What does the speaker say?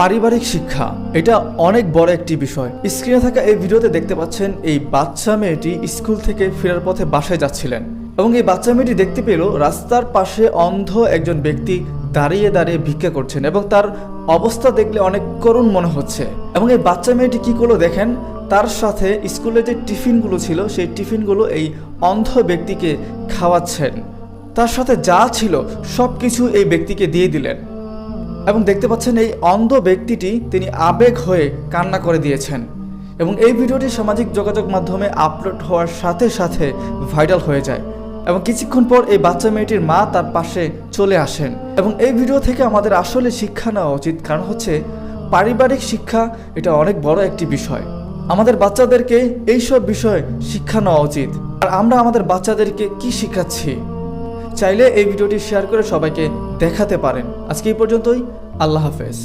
পারিবারিক শিক্ষা, এটা অনেক বড় একটি বিষয়। স্ক্রিনে থাকা এই ভিডিওতে দেখতে পাচ্ছেন এই বাচ্চা মেয়েটি স্কুল থেকে ফেরার পথে বাসায় যাচ্ছিলেন এবং এই বাচ্চা মেয়েটি দেখতে পেল রাস্তার পাশে অন্ধ একজন ব্যক্তি দাঁড়িয়ে দাঁড়িয়ে ভিক্ষা করছেন এবং তার অবস্থা দেখলে অনেক করুণ মনে হচ্ছে। এবং এই বাচ্চা মেয়েটি কি করল দেখেন, তার সাথে স্কুলে যে টিফিনগুলো ছিল, সেই টিফিনগুলো এই অন্ধ ব্যক্তিকে খাওয়াচ্ছেন। তার সাথে যা ছিল সব কিছু এই ব্যক্তিকে দিয়ে দিলেন। এবং দেখতে পাচ্ছেন এই অন্ধ ব্যক্তিটি তিনি আবেগ হয়ে কান্না করে দিয়েছেন। এবং এই ভিডিওটি সামাজিক যোগাযোগ মাধ্যমে আপলোড হওয়ার সাথে সাথে ভাইরাল হয়ে যায় এবং কিছুক্ষণ পর এই বাচ্চা মেয়েটির মা তার পাশে চলে আসেন। এবং এই ভিডিও থেকে আমাদের আসলে শিক্ষা নেওয়া উচিত, কারণ হচ্ছে পারিবারিক শিক্ষা এটা অনেক বড় একটি বিষয়। আমাদের বাচ্চাদেরকে এইসব বিষয়ে শিক্ষা নেওয়া উচিত। আর আমরা আমাদের বাচ্চাদেরকে কি শিখাচ্ছি? চাইলে এই ভিডিওটি শেয়ার করে সবাইকে দেখাতে পারেন। আজকে এই পর্যন্তই। আল্লাহ হাফেজ।